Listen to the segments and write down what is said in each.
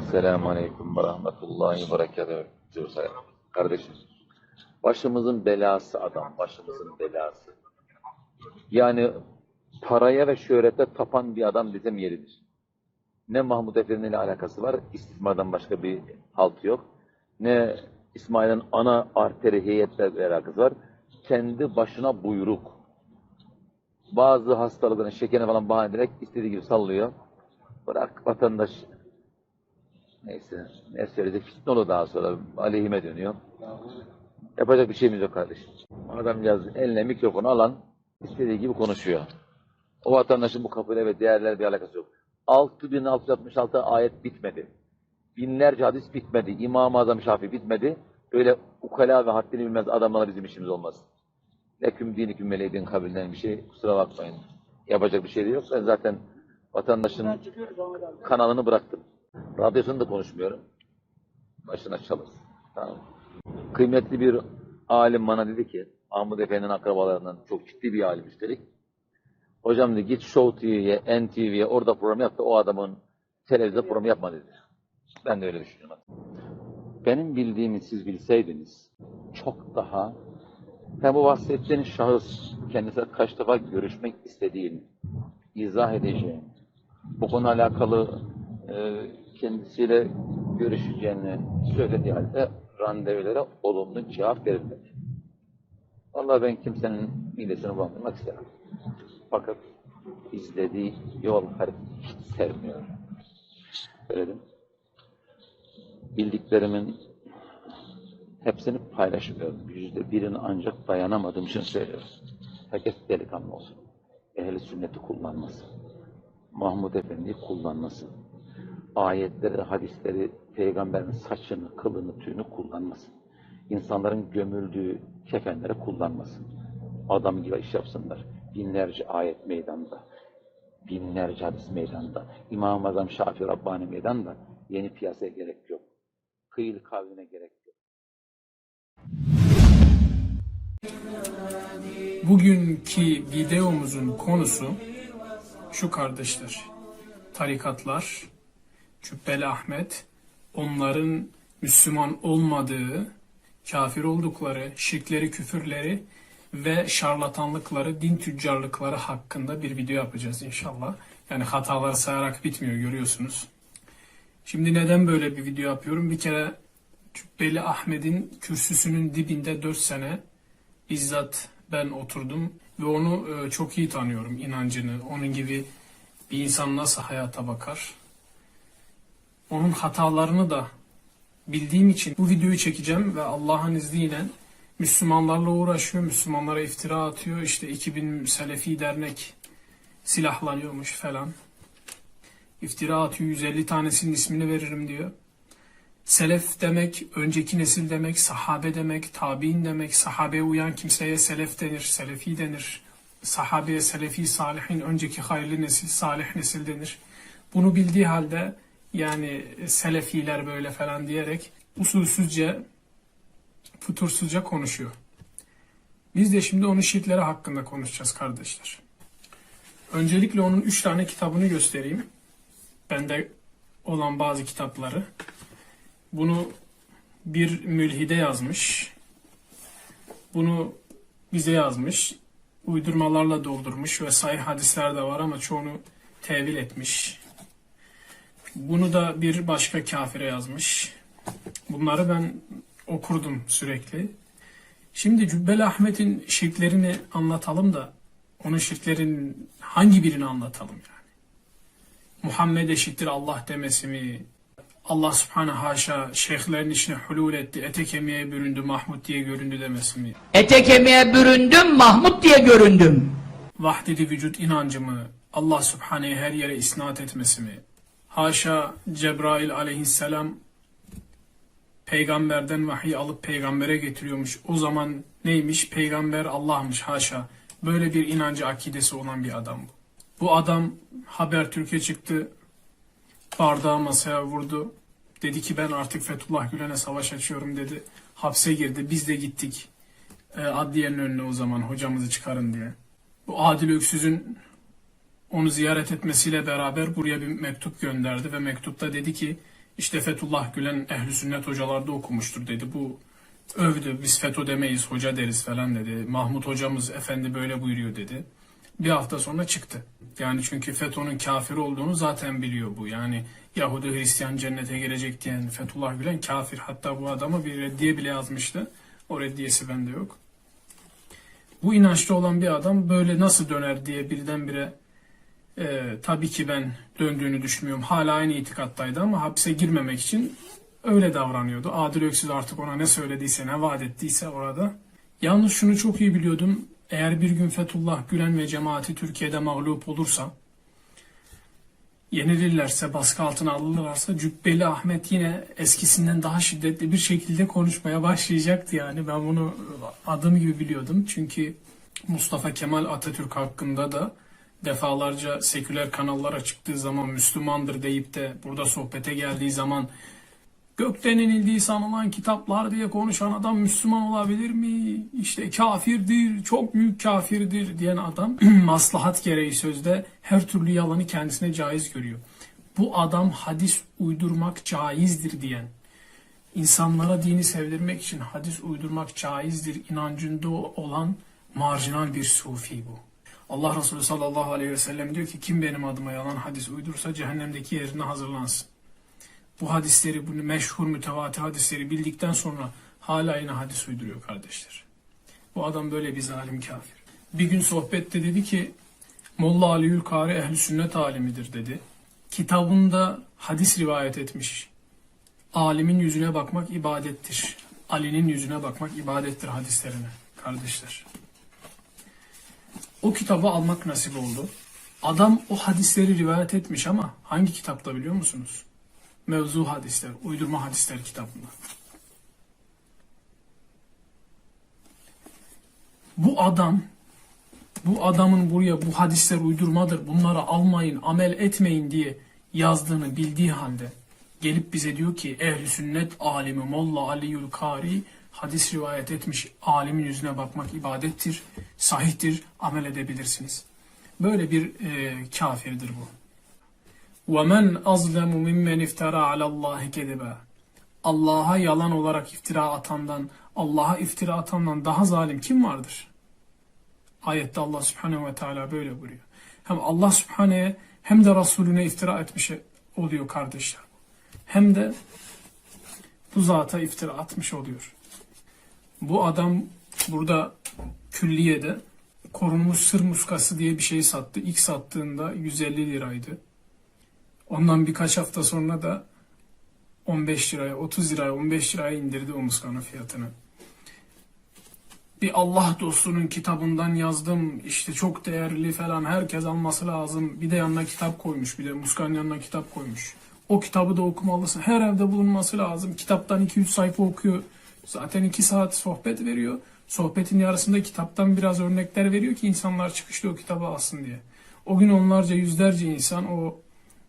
Selamun Aleyküm ve Rahmetullahi ve Berekatuhu. Kardeşim, başımızın belası adam, başımızın belası. Yani paraya ve şöhrete tapan bir adam desem yeridir. Ne Mahmud Efendi ile alakası var, istismardan başka bir haltı yok. Ne İsmail'in ana arteri heyetle alakası var. Kendi başına buyruk. Bazı hastalıkların şekerine falan bahane ederek istediği gibi sallıyor. Bırak vatandaş Neyse, ne söyleyecek fitne olur daha sonra, aleyhime dönüyor. Yapacak bir şeyimiz yok kardeşim. Adamcağız eline mikrofonu alan, istediği gibi konuşuyor. O vatandaşın bu kapıyla ve değerler bir alakası yok. 6666 ayet bitmedi. Binlerce hadis bitmedi. İmam-ı Azam Şafii bitmedi. Öyle ukala ve haddini bilmez adamlarla bizim işimiz olmaz. Leküm diniküm meleydin kabilden bir şey. Kusura bakmayın. Yapacak bir şey de yok. Ben zaten vatandaşın kanalını bıraktım. Radyosunu da konuşmuyorum. Başına çalır. Tamam. Kıymetli bir alim bana dedi ki, Ahmet Efendi'nin akrabalarından çok ciddi bir alim üstelik. Hocam dedi git Show TV'ye, NTV'ye orada program yap da o adamın televizyonda program yapma dedi. Ben de öyle düşünüyorum. Benim bildiğimi siz bilseydiniz çok daha hem bu bahsettiğin şahıs kendisiyle kaç defa görüşmek istediğini izah edeceğini bu konuyla alakalı e, kendisiyle görüşeceğini söylediği halde randevulara olumlu cevap verilmedi. Vallahi ben kimsenin midesini bulandırmak istemem. Fakat izlediği yol hareketi hiç sevmiyorum. Söyledim. Bildiklerimin hepsini paylaşmıyorum. Yüzde birini ancak dayanamadığım için söylüyorum. Herkes delikanlı olsun. Ehli sünneti kullanmasın. Mahmud Efendi'yi kullanmasın. Ayetleri, hadisleri, peygamberin saçını, kılını, tüyünü kullanmasın. İnsanların gömüldüğü kefenleri kullanmasın. Adam gibi iş yapsınlar. Binlerce ayet meydanda. Binlerce hadis meydanda. İmam-ı Azam Şafii Rabbani meydanda. Yeni piyasaya gerek yok. Kıyıl kavline gerek yok. Bugünkü videomuzun konusu şu kardeşler. Tarikatlar, Cübbeli Ahmet, onların Müslüman olmadığı, kafir oldukları, şirkleri, küfürleri ve şarlatanlıkları, din tüccarlıkları hakkında bir video yapacağız inşallah. Yani hataları sayarak bitmiyor görüyorsunuz. Şimdi neden böyle bir video yapıyorum? Bir kere Cübbeli Ahmet'in kürsüsünün dibinde 4 sene bizzat ben oturdum ve onu e, çok iyi tanıyorum inancını. Onun gibi bir insan nasıl hayata bakar? Onun hatalarını da bildiğim için bu videoyu çekeceğim ve Allah'ın izniyle Müslümanlarla uğraşıyor, Müslümanlara iftira atıyor. İşte 2000 Selefi dernek silahlanıyormuş falan. İftira atıyor, 150 tanesinin ismini veririm diyor. Selef demek, önceki nesil demek, sahabe demek, tabi'in demek, sahabeye uyan kimseye selef denir, selefi denir. Sahabeye, selefi, salihin, önceki hayırlı nesil, salih nesil denir. Bunu bildiği halde yani selefiler böyle falan diyerek usulsüzce, fütursuzca konuşuyor. Biz de şimdi onun şirkleri hakkında konuşacağız kardeşler. Öncelikle onun üç tane kitabını göstereyim. Bende olan bazı kitapları. Bunu bir mülhide yazmış. Bunu bize yazmış. Uydurmalarla doldurmuş ve sahih hadisler de var ama çoğunu tevil etmiş. Bunu da bir başka kafire yazmış. Bunları ben okurdum sürekli. Şimdi Cübbeli Ahmet'in şirklerini anlatalım da onun şirklerin hangi birini anlatalım yani? Muhammed eşittir Allah demesi mi? Allah subhanahu haşa şeyhlerin içine hulul etti, ete kemiğe büründü, Mahmud diye göründü demesi mi? Ete kemiğe büründüm, Mahmut diye göründüm. Vahdedi vücut inancı mı? Allah subhanehu her yere isnat etmesi mi? Haşa Cebrail aleyhisselam peygamberden vahiy alıp peygambere getiriyormuş. O zaman neymiş? Peygamber Allah'mış haşa. Böyle bir inancı akidesi olan bir adam bu. Bu adam Habertürk'e çıktı. Bardağı masaya vurdu. Dedi ki ben artık Fethullah Gülen'e savaş açıyorum dedi. Hapse girdi. Biz de gittik. E, adliyenin önüne o zaman hocamızı çıkarın diye. Bu Adil Öksüz'ün onu ziyaret etmesiyle beraber buraya bir mektup gönderdi ve mektupta dedi ki İşte Fethullah Gülen ehli sünnet hocalarda okumuştur dedi. Bu övdü. Biz FETÖ demeyiz hoca deriz falan dedi. Mahmut hocamız efendi böyle buyuruyor dedi. Bir hafta sonra çıktı. Yani çünkü FETÖ'nün kafir olduğunu zaten biliyor bu. Yani Yahudi Hristiyan cennete girecek diyen Fethullah Gülen kafir. Hatta bu adama bir reddiye bile yazmıştı. O reddiyesi bende yok. Bu inançta olan bir adam böyle nasıl döner diye birdenbire e, tabii ki ben döndüğünü düşünmüyorum. Hala aynı itikattaydı ama hapse girmemek için öyle davranıyordu. Adil Öksüz artık ona ne söylediyse, ne vaat ettiyse orada. Yalnız şunu çok iyi biliyordum. Eğer bir gün Fethullah Gülen ve cemaati Türkiye'de mağlup olursa, yenilirlerse, baskı altına alınırlarsa Cübbeli Ahmet yine eskisinden daha şiddetli bir şekilde konuşmaya başlayacaktı yani. Ben bunu adım gibi biliyordum. Çünkü Mustafa Kemal Atatürk hakkında da defalarca seküler kanallara çıktığı zaman Müslümandır deyip de burada sohbete geldiği zaman gökten inildiği sanılan kitaplar diye konuşan adam Müslüman olabilir mi? İşte kafirdir, çok büyük kafirdir diyen adam maslahat gereği sözde her türlü yalanı kendisine caiz görüyor. Bu adam hadis uydurmak caizdir diyen, insanlara dini sevdirmek için hadis uydurmak caizdir inancında olan marjinal bir sufi bu. Allah Resulü sallallahu aleyhi ve sellem diyor ki kim benim adıma yalan hadis uydursa cehennemdeki yerine hazırlansın. Bu hadisleri, bu meşhur mütevatir hadisleri bildikten sonra hala yine hadis uyduruyor kardeşler. Bu adam böyle bir zalim kafir. Bir gün sohbette dedi ki Molla Ali Ülkari ehli sünnet alimidir dedi. Kitabında hadis rivayet etmiş. Alimin yüzüne bakmak ibadettir. Ali'nin yüzüne bakmak ibadettir hadislerine kardeşler. O kitabı almak nasip oldu. Adam o hadisleri rivayet etmiş ama hangi kitapta biliyor musunuz? Mevzu hadisler, uydurma hadisler kitabında. Bu adam, bu adamın buraya bu hadisler uydurmadır, bunları almayın, amel etmeyin diye yazdığını bildiği halde gelip bize diyor ki ehli sünnet alimi Molla Aliül Kari hadis rivayet etmiş alimin yüzüne bakmak ibadettir, sahihtir, amel edebilirsiniz. Böyle bir e, kafirdir bu. وَمَنْ أَظْلَمُ مِمَّنْ اِفْتَرَى عَلَى اللّٰهِ كَذِبًا Allah'a yalan olarak iftira atandan, Allah'a iftira atandan daha zalim kim vardır? Ayette Allah Subhanahu ve Teala böyle buyuruyor. Hem Allah Subhane'ye hem de Resulüne iftira etmiş oluyor kardeşler. Hem de bu zata iftira atmış oluyor. Bu adam burada külliyede korunmuş sır muskası diye bir şey sattı. İlk sattığında 150 liraydı. Ondan birkaç hafta sonra da 15 liraya, 30 liraya, 15 liraya indirdi o muskanın fiyatını. Bir Allah dostunun kitabından yazdım, işte çok değerli falan, herkes alması lazım. Bir de yanına kitap koymuş, bir de muskanın yanına kitap koymuş. O kitabı da okumalısın. Her evde bulunması lazım. Kitaptan 2-3 sayfa okuyor. Zaten 2 saat sohbet veriyor. Sohbetin yarısında kitaptan biraz örnekler veriyor ki insanlar çıkışta o kitabı alsın diye. O gün onlarca yüzlerce insan o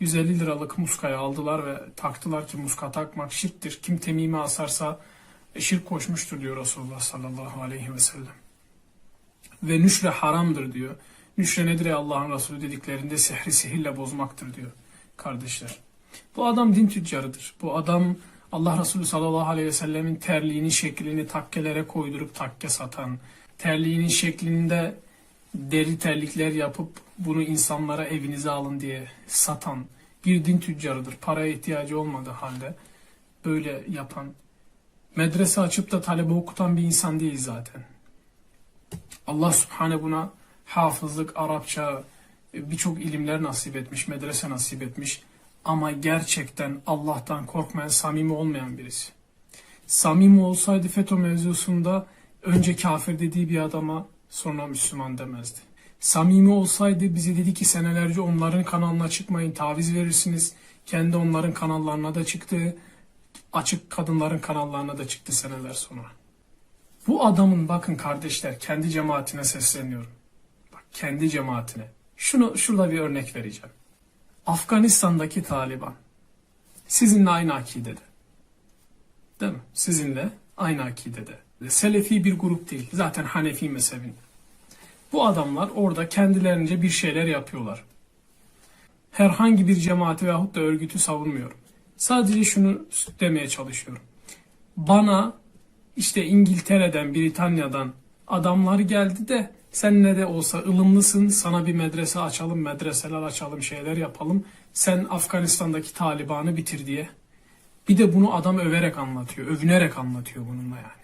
150 liralık muskayı aldılar ve taktılar ki muska takmak şirktir. Kim temimi asarsa şirk koşmuştur diyor Resulullah sallallahu aleyhi ve sellem. Ve nüşre haramdır diyor. Nüşre nedir ey Allah'ın Resulü dediklerinde sehri sihirle bozmaktır diyor kardeşler. Bu adam din tüccarıdır. Bu adam Allah Resulü sallallahu aleyhi ve sellemin terliğinin şeklini takkelere koydurup takke satan, terliğinin şeklinde deri terlikler yapıp bunu insanlara evinize alın diye satan bir din tüccarıdır. Paraya ihtiyacı olmadığı halde böyle yapan, medrese açıp da talebe okutan bir insan değil zaten. Allah Subhane buna hafızlık, Arapça, birçok ilimler nasip etmiş, medrese nasip etmiş. Ama gerçekten Allah'tan korkmayan, samimi olmayan birisi. Samimi olsaydı FETÖ mevzusunda önce kafir dediği bir adama sonra Müslüman demezdi. Samimi olsaydı bize dedi ki senelerce onların kanalına çıkmayın taviz verirsiniz. Kendi onların kanallarına da çıktı. Açık kadınların kanallarına da çıktı seneler sonra. Bu adamın bakın kardeşler kendi cemaatine sesleniyorum. Bak kendi cemaatine. Şunu şurada bir örnek vereceğim. Afganistan'daki Taliban sizinle aynı akidede. Değil mi? Sizinle aynı akidede. Selefi bir grup değil. Zaten Hanefi mezhebinde. Bu adamlar orada kendilerince bir şeyler yapıyorlar. Herhangi bir cemaati veyahut da örgütü savunmuyorum. Sadece şunu demeye çalışıyorum. Bana işte İngiltere'den, Britanya'dan adamlar geldi de sen ne de olsa ılımlısın, sana bir medrese açalım, medreseler açalım, şeyler yapalım. Sen Afganistan'daki Taliban'ı bitir diye. Bir de bunu adam överek anlatıyor, övünerek anlatıyor bununla yani.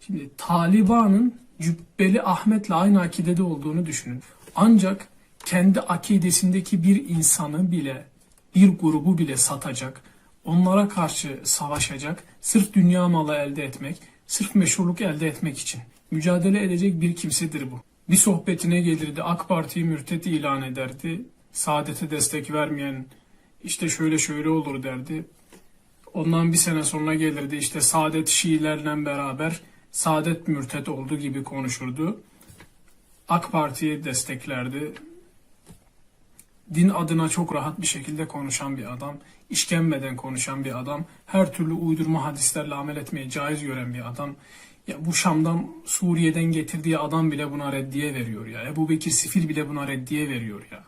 Şimdi Taliban'ın Cübbeli Ahmet'le aynı akidede olduğunu düşünün. Ancak kendi akidesindeki bir insanı bile, bir grubu bile satacak, onlara karşı savaşacak, sırf dünya malı elde etmek, sırf meşhurluk elde etmek için mücadele edecek bir kimsedir bu. Bir sohbetine gelirdi, AK Parti'yi mürtet ilan ederdi, saadete destek vermeyen işte şöyle şöyle olur derdi. Ondan bir sene sonra gelirdi işte Saadet Şiilerle beraber Saadet mürtet oldu gibi konuşurdu. AK Parti'yi desteklerdi. Din adına çok rahat bir şekilde konuşan bir adam, işkembeden konuşan bir adam, her türlü uydurma hadislerle amel etmeyi caiz gören bir adam. Ya bu Şam'dan Suriye'den getirdiği adam bile buna reddiye veriyor ya. Ebu Bekir Sifil bile buna reddiye veriyor ya.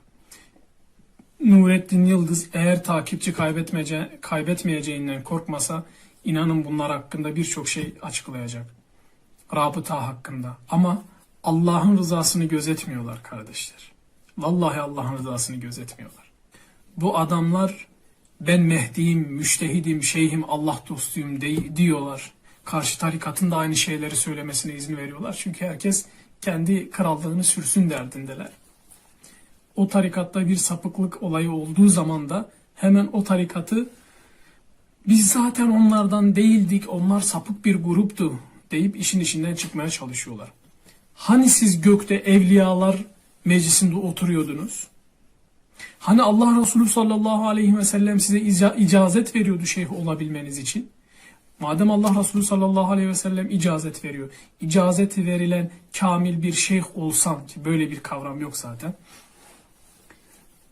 Nurettin Yıldız eğer takipçi kaybetmece, kaybetmeyeceğinden korkmasa inanın bunlar hakkında birçok şey açıklayacak. Rabıta hakkında. Ama Allah'ın rızasını gözetmiyorlar kardeşler. Vallahi Allah'ın rızasını gözetmiyorlar. Bu adamlar ben Mehdi'yim, müştehidim, şeyhim, Allah dostuyum diyorlar. Karşı tarikatın da aynı şeyleri söylemesine izin veriyorlar. Çünkü herkes kendi krallığını sürsün derdindeler o tarikatta bir sapıklık olayı olduğu zaman da hemen o tarikatı biz zaten onlardan değildik, onlar sapık bir gruptu deyip işin içinden çıkmaya çalışıyorlar. Hani siz gökte evliyalar meclisinde oturuyordunuz? Hani Allah Resulü sallallahu aleyhi ve sellem size ica- icazet veriyordu şeyh olabilmeniz için? Madem Allah Resulü sallallahu aleyhi ve sellem icazet veriyor, icazet verilen kamil bir şeyh olsan ki böyle bir kavram yok zaten.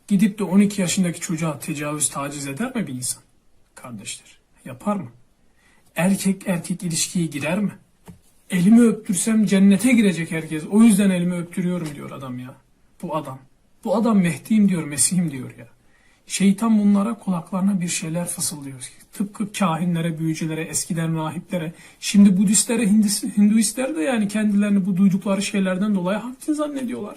Gidip de 12 yaşındaki çocuğa tecavüz, taciz eder mi bir insan? Kardeşler, yapar mı? Erkek erkek ilişkiye girer mi? Elimi öptürsem cennete girecek herkes. O yüzden elimi öptürüyorum diyor adam ya. Bu adam. Bu adam Mehdi'yim diyor, Mesih'im diyor ya. Şeytan bunlara kulaklarına bir şeyler fısıldıyor. Tıpkı kahinlere, büyücülere, eskiden rahiplere, şimdi Budistlere, Hinduistler de yani kendilerini bu duydukları şeylerden dolayı haklı zannediyorlar.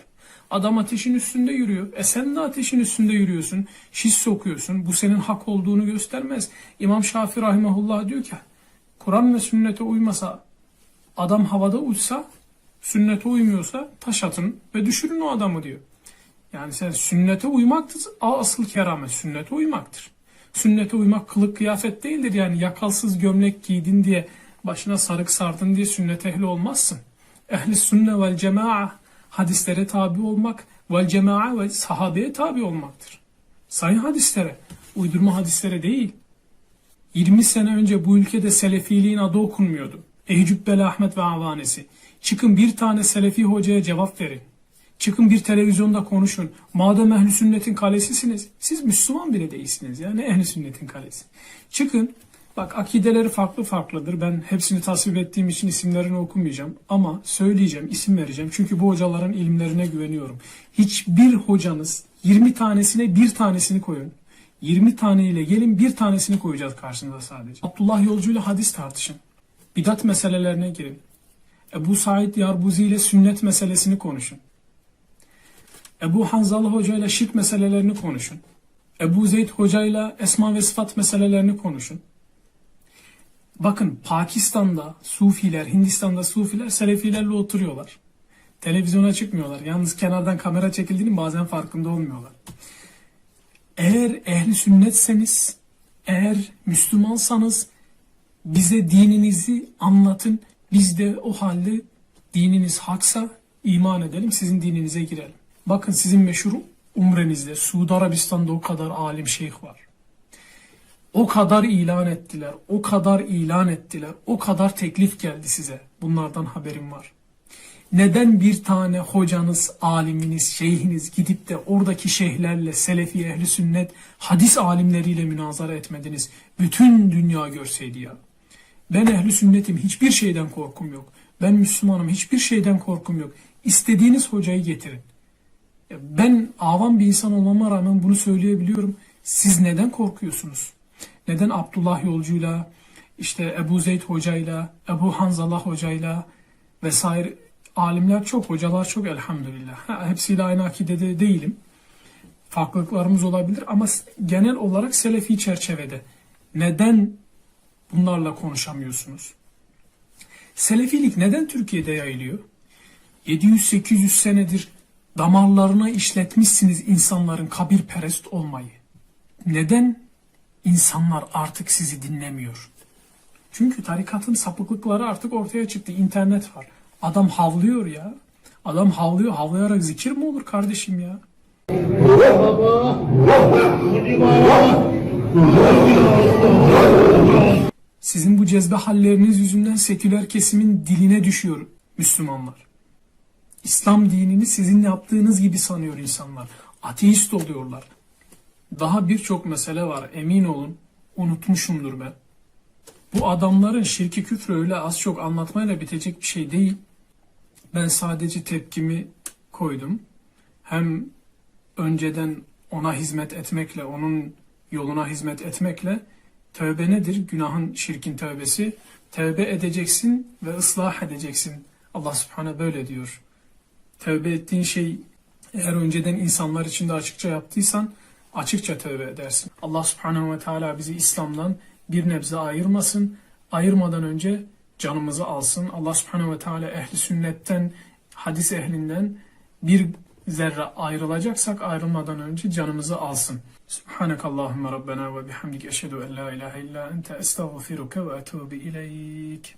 Adam ateşin üstünde yürüyor. E sen de ateşin üstünde yürüyorsun. Şiş sokuyorsun. Bu senin hak olduğunu göstermez. İmam Şafii rahimahullah diyor ki Kur'an ve sünnete uymasa adam havada uçsa sünnete uymuyorsa taş atın ve düşürün o adamı diyor. Yani sen sünnete uymaktır. Asıl keramet sünnete uymaktır. Sünnete uymak kılık kıyafet değildir. Yani yakalsız gömlek giydin diye başına sarık sardın diye sünnet ehli olmazsın. Ehli sünne vel cema'a hadislere tabi olmak vel cema'a ve sahabeye tabi olmaktır. Sayın hadislere, uydurma hadislere değil. 20 sene önce bu ülkede selefiliğin adı okunmuyordu. Ehcübbeli Ahmet ve avanesi. Çıkın bir tane selefi hocaya cevap verin. Çıkın bir televizyonda konuşun. Madem ehli sünnetin kalesisiniz, siz Müslüman bile değilsiniz ya. Ne ehli sünnetin kalesi? Çıkın, bak akideleri farklı farklıdır. Ben hepsini tasvip ettiğim için isimlerini okumayacağım. Ama söyleyeceğim, isim vereceğim. Çünkü bu hocaların ilimlerine güveniyorum. Hiçbir hocanız 20 tanesine bir tanesini koyun. 20 taneyle gelin bir tanesini koyacağız karşınıza sadece. Abdullah Yolcu ile hadis tartışın. Bidat meselelerine girin. Ebu Said Yarbuzi ile sünnet meselesini konuşun. Ebu Hanzalı Hoca ile şirk meselelerini konuşun. Ebu Zeyd Hoca ile esma ve sıfat meselelerini konuşun. Bakın Pakistan'da Sufiler, Hindistan'da Sufiler Selefilerle oturuyorlar. Televizyona çıkmıyorlar. Yalnız kenardan kamera çekildiğinin bazen farkında olmuyorlar. Eğer ehli sünnetseniz, eğer Müslümansanız bize dininizi anlatın. Biz de o halde dininiz haksa iman edelim, sizin dininize girelim. Bakın sizin meşhur umrenizde Suudi Arabistan'da o kadar alim şeyh var. O kadar ilan ettiler, o kadar ilan ettiler, o kadar teklif geldi size. Bunlardan haberim var. Neden bir tane hocanız, aliminiz, şeyhiniz gidip de oradaki şeyhlerle, selefi, ehli sünnet, hadis alimleriyle münazara etmediniz? Bütün dünya görseydi ya. Ben ehli sünnetim, hiçbir şeyden korkum yok. Ben Müslümanım, hiçbir şeyden korkum yok. İstediğiniz hocayı getirin. Ben avam bir insan olmama rağmen bunu söyleyebiliyorum. Siz neden korkuyorsunuz? Neden Abdullah Yolcu'yla, işte Ebu Zeyd Hoca'yla, Ebu Hanzallah Hoca'yla vesaire alimler çok, hocalar çok elhamdülillah. Ha, hepsiyle aynı akidede değilim. Farklılıklarımız olabilir ama genel olarak Selefi çerçevede. Neden bunlarla konuşamıyorsunuz? Selefilik neden Türkiye'de yayılıyor? 700-800 senedir damarlarına işletmişsiniz insanların kabirperest olmayı. Neden insanlar artık sizi dinlemiyor? Çünkü tarikatın sapıklıkları artık ortaya çıktı. İnternet var. Adam havlıyor ya. Adam havlıyor. Havlayarak zikir mi olur kardeşim ya? Sizin bu cezbe halleriniz yüzünden seküler kesimin diline düşüyor Müslümanlar. İslam dinini sizin yaptığınız gibi sanıyor insanlar. Ateist oluyorlar. Daha birçok mesele var emin olun. Unutmuşumdur ben. Bu adamların şirki küfrü öyle az çok anlatmayla bitecek bir şey değil. Ben sadece tepkimi koydum. Hem önceden ona hizmet etmekle, onun yoluna hizmet etmekle tövbe nedir? Günahın, şirkin tövbesi. Tövbe edeceksin ve ıslah edeceksin. Allah subhanahu böyle diyor. Tövbe ettiğin şey eğer önceden insanlar içinde açıkça yaptıysan açıkça tövbe edersin. Allah subhanahu ve teala bizi İslam'dan bir nebze ayırmasın. Ayırmadan önce canımızı alsın. Allah subhanahu ve teala ehli sünnetten, hadis ehlinden bir zerre ayrılacaksak ayrılmadan önce canımızı alsın. Subhanakallahumma rabbena ve bihamdik eşhedü en la ilahe illa ente estağfiruke ve etûbü ileyk.